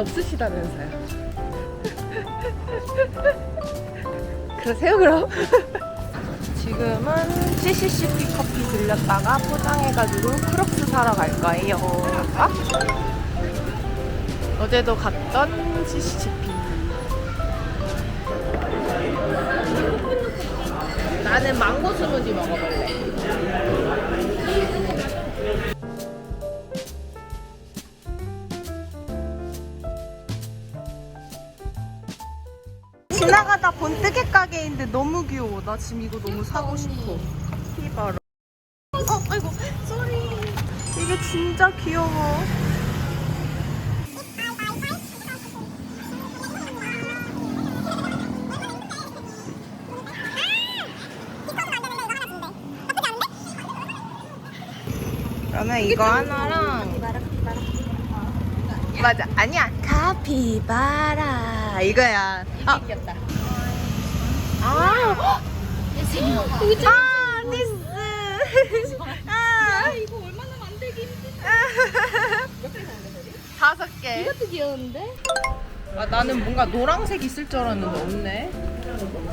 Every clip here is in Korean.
없으시다면서요. 그러세요 그럼? 지금은 CCCP 커피 들렸다가 포장해가지고 크록스 사러 갈 거예요. 아? 어제도 갔던 CCCP. 나는 망고 스무디 먹어볼래. 지나가다 본 뜨개 가게인데 너무 귀여워. 나 지금 이거 너무 사고 싶어. 카피바라. 어, 아이고, 쏘리. 이게 진짜 귀여워. 그러면 이거 하나랑 맞아 아니야 카피바라 이거야 아 귀엽다. 아, 아, 니스. 아, 이거 얼마나 만들기 힘들어. 다섯 개. 이것도 귀여운데? 아, 나는 뭔가 노란색 있을 줄 알았는데 없네.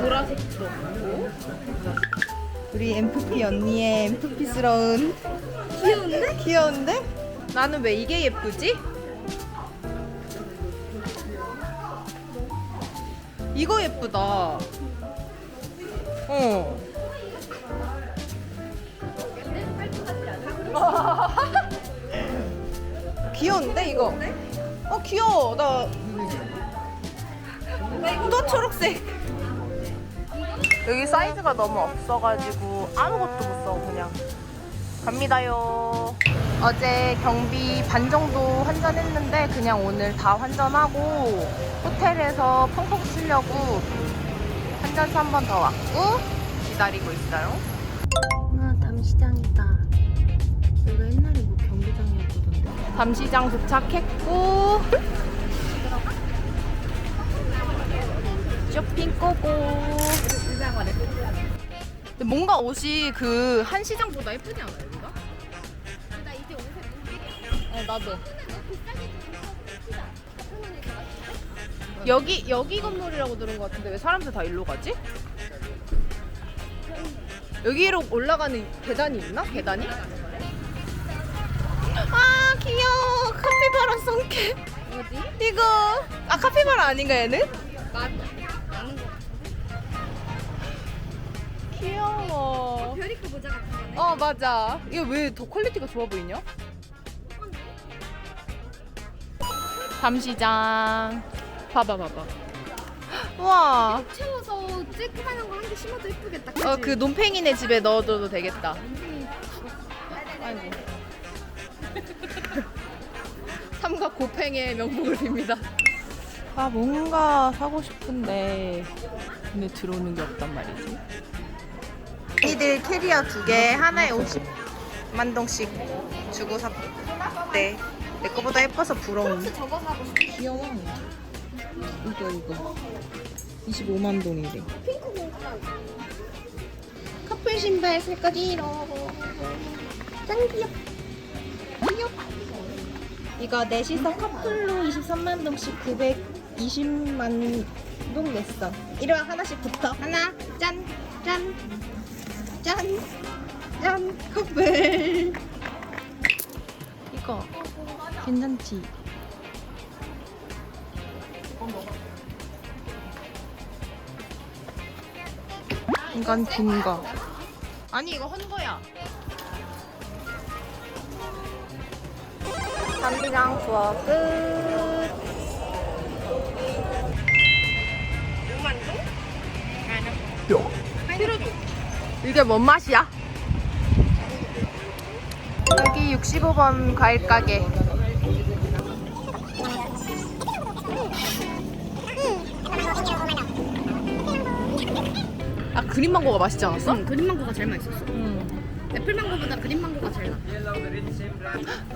보라색도 없고. 우리 MFP 언니의 MFP스러운. 귀여운데? 귀여운데? 나는 왜 이게 예쁘지? 이거 예쁘다. 어. 귀여운데 이거? 어 귀여워. 나. 또 초록색. 여기 사이즈가 너무 없어가지고 아무것도 못 써 그냥. 갑니다요. 어제 경비 반 정도 환전했는데 그냥 오늘 다 환전하고 호텔에서 펑펑 치려고 환전소 한번 더 왔고 기다리고 있어요. 아, 담시장이다. 여기가 옛날에 뭐 경기장이었거든요. 담시장 도착했고 쇼핑 꼬고 근데 뭔가 옷이 그 한 시장보다 예쁘지 않아요 여기가? 나 이제 옷에 어 나도 여기 여기 건물이라고 들은 것 같은데 왜 사람들 다 일로 가지? 여기로 올라가는 계단이 있나? 계단이? 아 귀여워 카피바라 성캐 어디? 이거 아 카피바라 아닌가 얘는? 맞 아는 거. 귀여워 별이크 모자 같은 거네. 어 맞아 이거 왜 더 퀄리티가 좋아 보이냐? 밤시장 봐봐 봐봐. 우와. 채워서 쬐끄만한 거 한 개 심어도 예쁘겠다. 그치? 어 그 논팽이네 집에 넣어둬도 되겠다. 아이고. 삼각 곱팽의 명복을 빕니다. 아 뭔가 사고 싶은데 근데 들어오는 게 없단 말이지. 이들 캐리어 두 개 하나에 50만 동씩 주고 샀대. 내 거보다 예뻐서 부러운. 저거 사고 싶어. 귀여워 이거 이거 25만 동이래. 커플 신발 살 거지로 짱 귀엽. 이거 넷이서 커플로 23만 동씩 920만 동 냈어. 이리 와 하나씩 붙어. 하나, 짠, 짠, 짠, 짠, 커플. 이거 괜찮지? 이건 긴 거. 아니 이거 헌 거야. 담비랑 투어 끝. 이게 뭔 맛이야? 여기 65번 과일 가게. 그린 망고가 맛있지 않았어? 응, 그린 망고가 제일 맛있었어. 응. 애플 망고보다 그린 망고가 제일 나.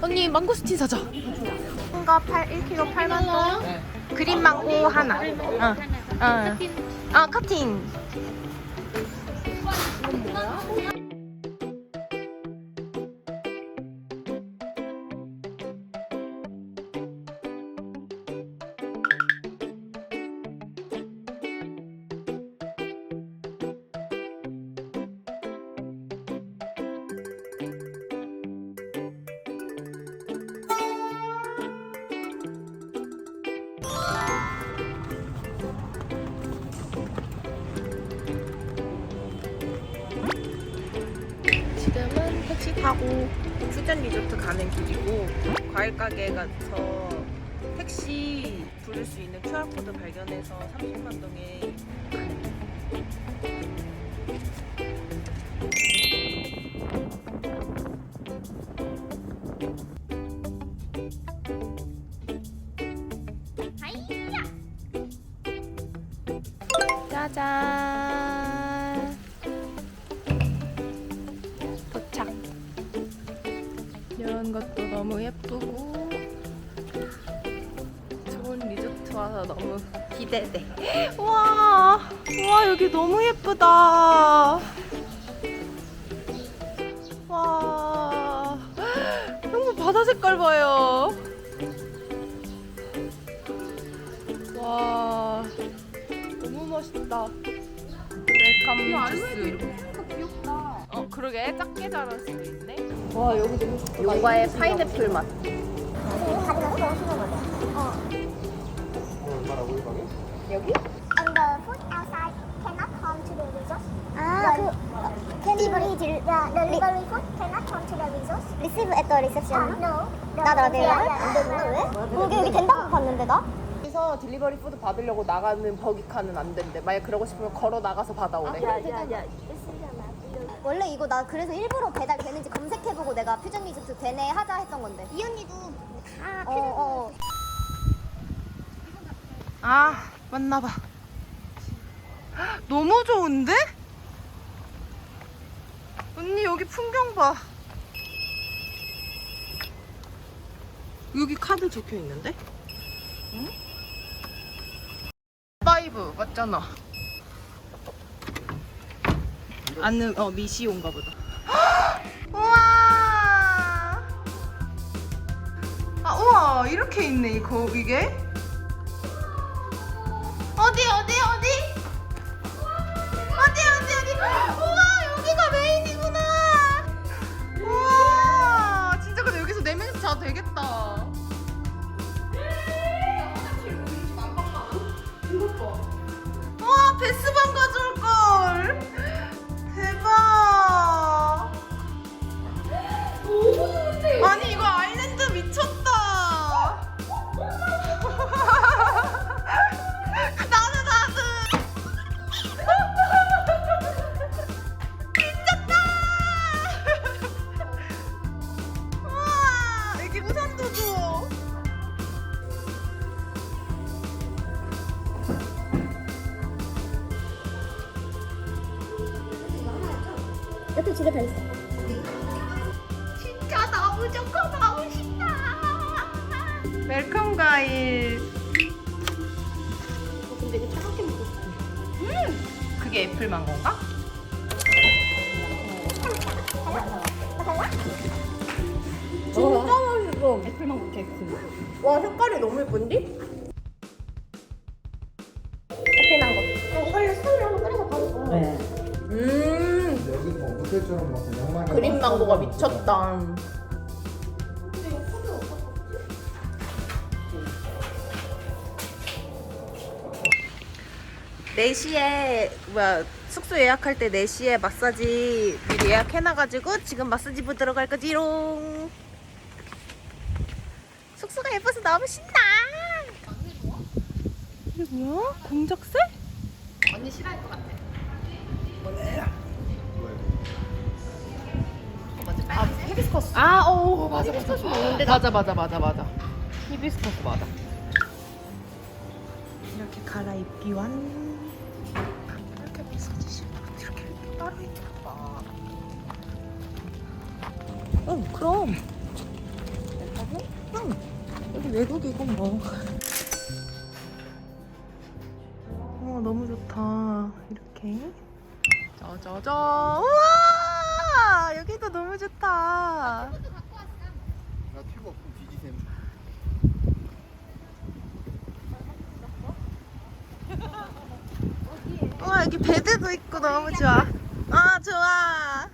언니 망고스틴 사자. 큰거 8 1kg 8만 원. 그린 망고 하나. 응. 응. 아 커팅. 타고 퓨전 리조트 가는 길이고 과일 가게 가서 택시 부를 수 있는 QR 코드 발견해서 30만 동에 짜잔 예쁘고 좋은 리조트 와서 너무 기대돼. 와, 와 여기 너무 예쁘다. 와 형부 바다 색깔 봐요. 와 너무 멋있다. 웰컴 주스. 어 그러게. 작게 수 요가의 파인애플 맛 여기? And the food outside cannot come to the resort. 아, 그 delivery, 딜, yeah, the delivery food cannot come to the resort. Receive at the reception. no. 나 나대요? 안 되구나 왜? 여기 여기 된다고 봤는데 나? 여기서 딜리버리 푸드 받으려고 나가는 버기카는 안 된대. 만약 그러고 싶으면 걸어 나가서 받아오래. 원래 이거 나 그래서 일부러 배달 되는지 검색해보고 내가 퓨전 리조트 되네 하자 했던 건데. 이 언니도 다 퓨전 어, 어. 아, 맞나 봐. 너무 좋은데? 언니 여기 풍경 봐. 여기 카드 적혀 있는데? 응? 파이브 맞잖아. 안는 어 미시온가 보다. 우와. 아 우와 이렇게 있네 이거 이게. 어디 어디 어디? 어디 어디 어디? 우와 여기가 메인이구나. 우와 진짜 근데 여기서 네 명이서 자도 되겠다. 맛있어. 애플망고 케이크. 와 색깔이 너무 예쁜데? 애플망고. 이걸로 수를 한번 끓여서 바로 먹어. 음 여기 뭐 모텔처럼 막 그냥 그린 망고가 미쳤다 네시에 뭐야 숙소 예약할 때 4시에 마사지 미리 예약해놔가지고 지금 마사지 부 들어갈 거지롱 숙소가 예뻐서 너무 신나. 이게 뭐야? 공작새? 언니 싫어할 것 같아. 아 히비스커스. 아, 오 맞아 맞아. 맞아 맞아 맞아 맞아. 히비스커스. 맞아. 이렇게 갈아입기 완 이렇게 마사지실 이렇게 따로 있나 봐 응, 그럼. 응, 외국이고 뭐 어, 너무 좋다. 이렇게. 짜자잔 우와! 여기도 너무 좋다. 나 튜브 없으면 뒤지셈. 우와 여기 베드도 있고 너무 좋아. 아 좋아.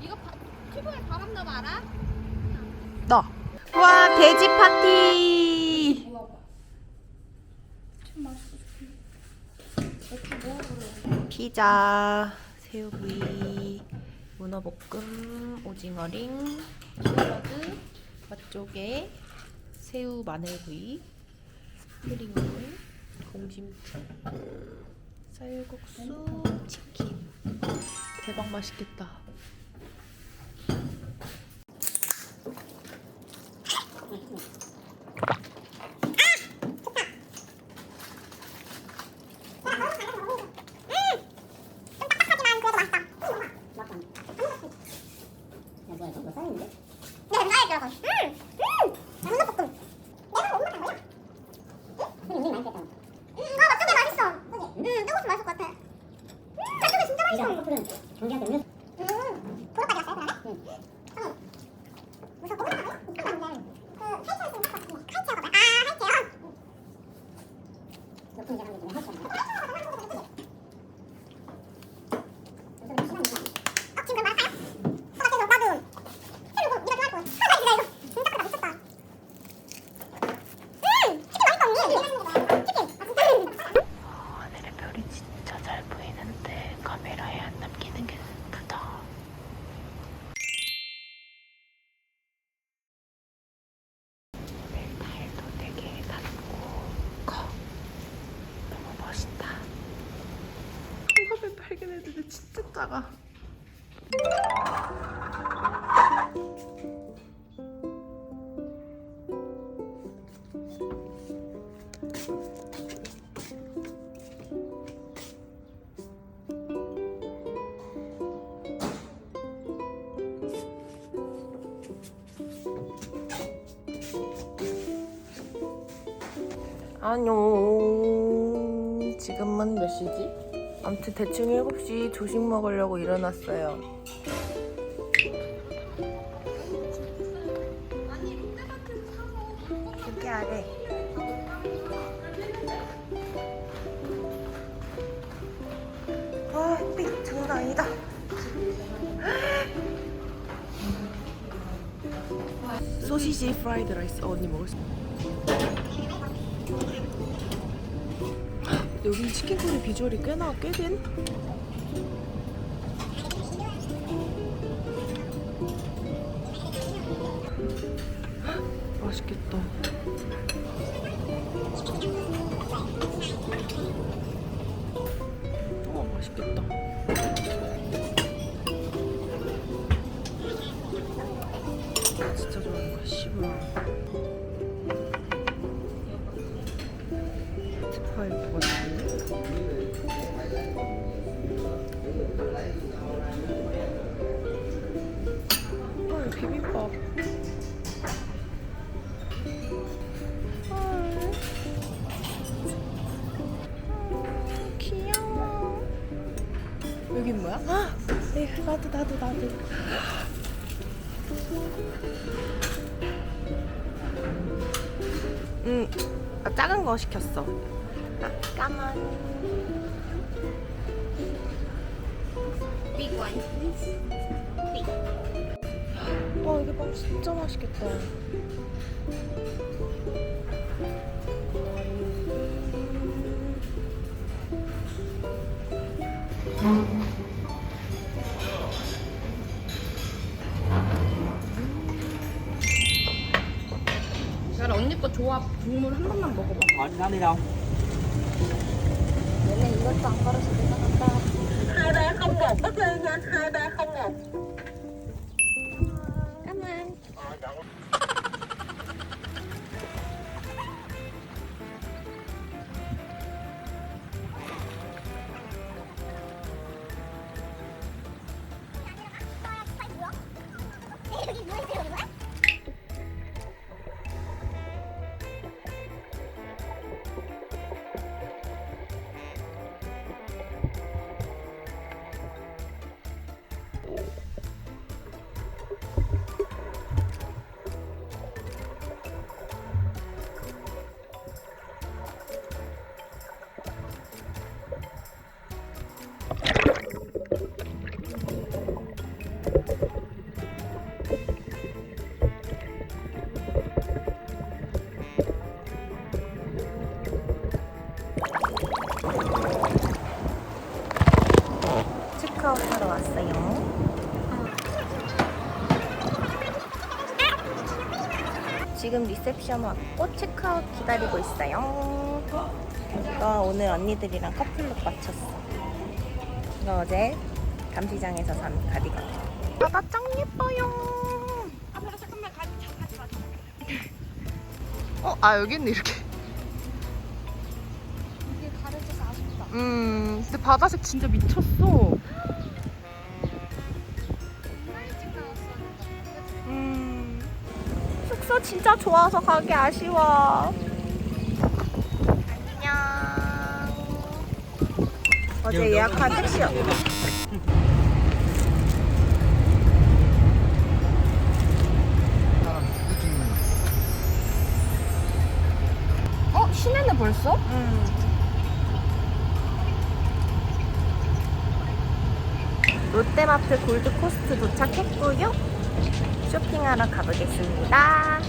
이거 바, 튜브에 바람 넣으면 알아? 나. 와 돼지 파티 피자 새우구이 문어볶음, 오징어링, 샐러드, 맛조개, 새우 마늘구이, 스프링롤, 공심채, 쌀국수, 치킨. 대박 맛있겠다. 내가 나에 들어가. 음, 음, 장난볶음. 내가 못 먹은 거야. 음, 아, 맛조개 맛있어. 음, 뜨거워서 맛있을 것 같아. 음, 맛조개 진짜 맛있어. 음, 보러까지 왔어요, 그러면? 응. 무슨 보러까지? 그 하이체어 있으면 좋을 것 같은데. 하이체어가 뭐야? 아, 하이체어. 높은 자가 되면 하이체어. 어, 지금 그럼 말할까요? 똑같아서 나도. 그리고 네가 좋아할 거. 아, 나 이거 진짜 크다 미쳤다. 음, 치킨 맛있다 언니. 치킨. 아 진짜. 하늘의 별이 진짜 잘 보이는데 카메라에 안 남기는 게 슬프다. 오늘 달도 되게 낮고 커. 너무 멋있다. 화면 발견했는데 진짜 작아. 안녕. 아무튼 대충 7시 조식 먹으려고 일어났어요. 여기 아래. 와, 햇빛 장난 아니다. 소시지 프라이드 라이스 어, 언니 먹을 수 여기 치킨커리 비주얼이 꽤나 꽤된 파이 먹었는데 헐 비빔밥. 헐 음, 귀여워. 여긴 뭐야? 아, 네, 나도 나도 나도. 응, 아, 작은 거 시켰어 아, 까만 Big one, please. 와 이게 빵 진짜 맛있겠다. 나 언니 거 조합 국물 한 번만 먹어봐. đi đâu ฟังก็รู้สึกว่ามันก็หายแบคำบอกก็คือนะหายแบคำบอก 지금 리셉션 왔고 체크아웃 기다리고 있어요. 이거 오늘 언니들이랑 커플룩 맞췄어. 이거 어제 감시장에서 산 가디건. 바다 짱 예뻐요. 어, 아 여기 있네 이렇게. 이게 가려져서 아쉽다. 음, 근데 바다색 진짜 미쳤어. 진짜 좋아서 가기 아쉬워. 안녕. 어제 예약한 택시요. 어? 시내네 벌써? 음. 롯데마트 골드코스트 도착했고요. 쇼핑하러 가보겠습니다.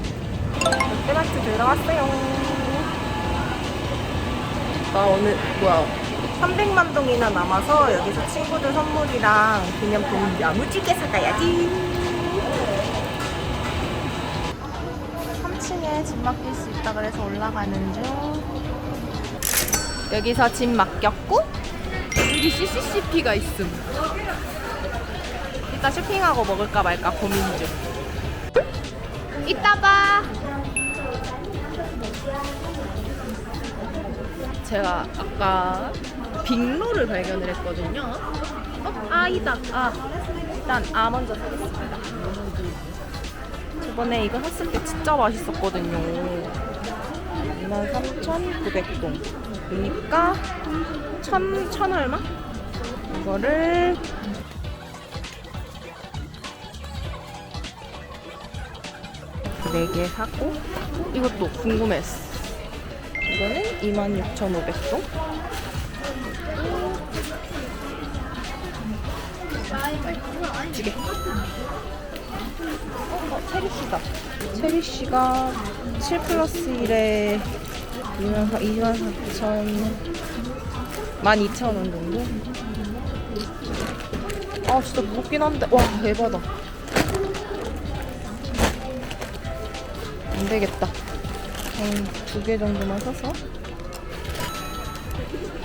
롯데마트 들어왔어요. 나 오늘 뭐야 300만 동이나 남아서 여기서 친구들 선물이랑 기념품 야무지게 사가야지. 3층에 짐 맡길 수 있다 그래서 올라가는 중. 여기서 짐 맡겼고 여기 CCCP가 있음. 이따 쇼핑하고 먹을까 말까 고민 중. 이따 봐. 제가 아까 빅로를 발견을 했거든요. 어? 아이다. 아. 일단 아 먼저 사겠습니다. 저번에 이거 샀을 때 진짜 맛있었거든요. 23,900동. 그러니까 천, 천 얼마? 이거를 네개 사고 이것도 궁금했어. 이거는 26,500동. 두 개. 어, 어, 체리씨다. 체리씨가 7 플러스 1에 24,000, 12,000원 정도? 아, 진짜 무겁긴 한데. 와, 대박이다. 안 되겠다. 두 개 정도만 사서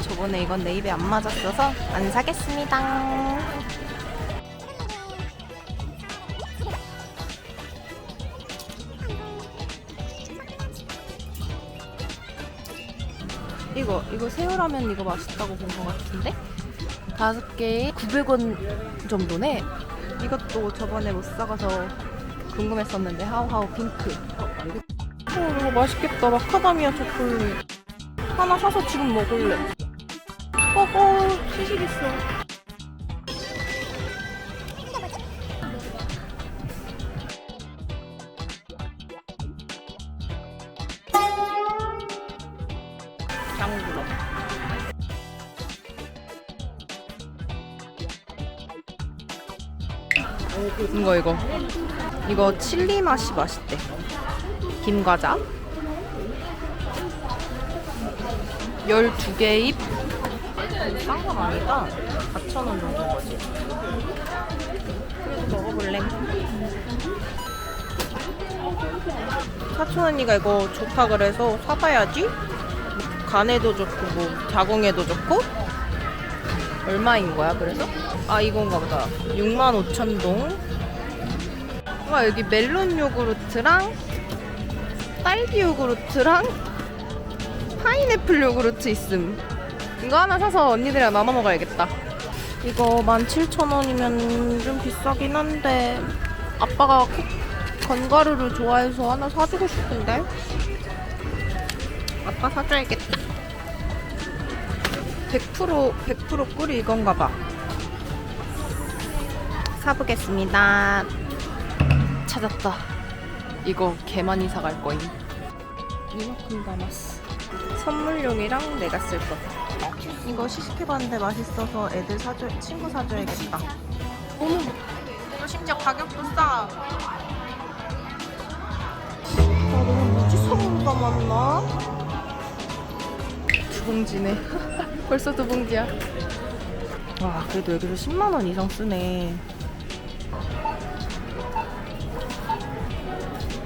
저번에 이건 내 입에 안 맞았어서 안 사겠습니다. 이거 이거 새우라면 이거 맛있다고 본 것 같은데 다섯 개에 900원 정도네. 이것도 저번에 못 사가서 궁금했었는데 하우하우 핑크. 맛있겠다. 마카다미아 초콜릿. 하나 사서 지금 먹을래. 어, 어, 시식 있어. 이거 이거 이거 칠리 맛이 맛있대. 김과자 12개 입. 싼건 아니다 4,000원 정도 거지. 그래도 먹어볼래? 사촌 언니가 이거 좋다 그래서 사봐야지. 간에도 좋고 뭐 자궁에도 좋고. 얼마인 거야 그래서? 아 이건가 보다. 65,000동. 와 여기 멜론 요구르트랑 딸기 요구르트랑 파인애플 요구르트 있음. 이거 하나 사서 언니들이랑 나눠 먹어야겠다. 이거 17,000원이면 좀 비싸긴 한데 아빠가 콕 건가루를 좋아해서 하나 사주고 싶은데 아빠 사줘야겠다. 100% 100% 꿀이 이건가 봐. 사보겠습니다. 찾았다. 이거 개 많이 사갈 거임. 이만큼 남았어. 선물용이랑 내가 쓸 거. 이거 시식해봤는데 맛있어서 애들 사줘, 친구 사줘야겠다. 어머, 이거 심지어 가격도 싸. 아, 너무 무지성인가 맞나? 두 봉지네. 벌써 두 봉지야. 와, 그래도 여기서 10만 원 이상 쓰네.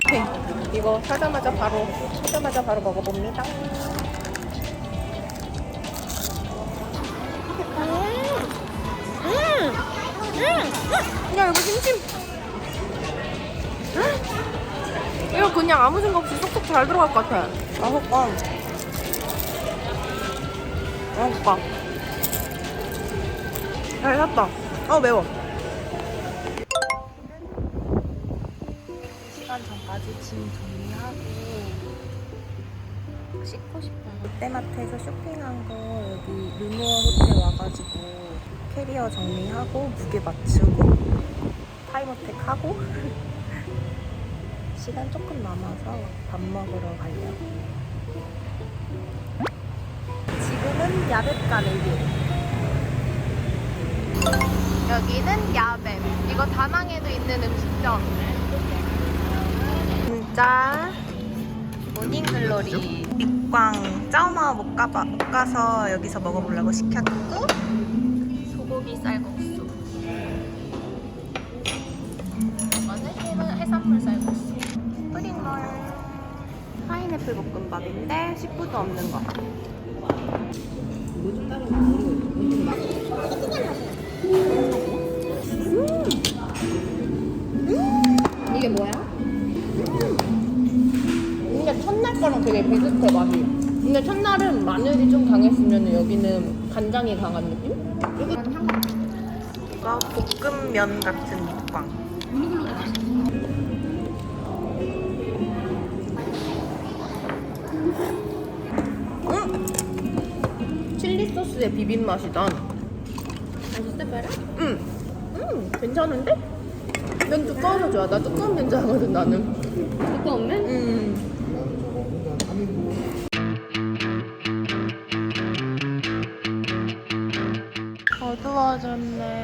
오케이. 이거 사자마자 바로 사자마자 바로 먹어봅니다. 야 이거 김치. 이거 그냥 아무 생각 없이 쏙쏙 잘 들어갈 것 같아. 맛있다. 맛있다. 잘 샀다. 어 매워. 시간 전까지 짐 정리하고 씻고 싶어요. 롯데마트에서 쇼핑한 거 여기 르누어 호텔 와가지고 캐리어 정리하고 무게 맞추고 타임어택 하고 시간 조금 남아서 밥 먹으러 가려고. 지금은 야벳 가는 길. 여기는 야뱀. 이거 다낭에도 있는 음식점. 진짜 모닝글로리 밑광 짜오마 못, 가봐, 못 가서 여기서 먹어보려고 시켰고 쌀국수 이거는 해물- 해산물 쌀국수 스프링롤 파인애플 볶음밥인데 식구도 없는 거 이게 뭐야? 근데 첫날 거랑 되게 비슷해 맛이. 근데 첫날은 마늘이 좀 강했으면 여기는 간장이 강한 느낌? 이 거 볶음면 같은 밑광. 음! 칠리 소스의 비빔 맛이다. 응. 음, 괜찮은데? 면 두꺼워서 좋아. 나 두꺼운 면 좋아하거든, 나는. 두꺼운 면? 음. 어두워졌네.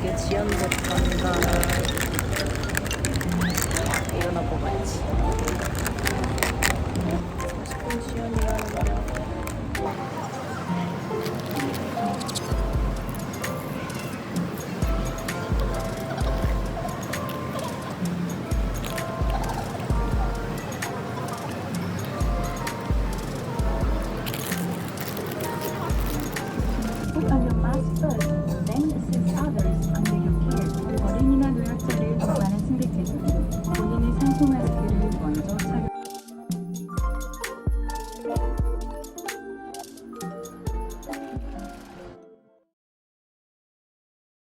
비행뜻답게 지연됐던가. 일어나 보아야지. 40분 지연이라는 거.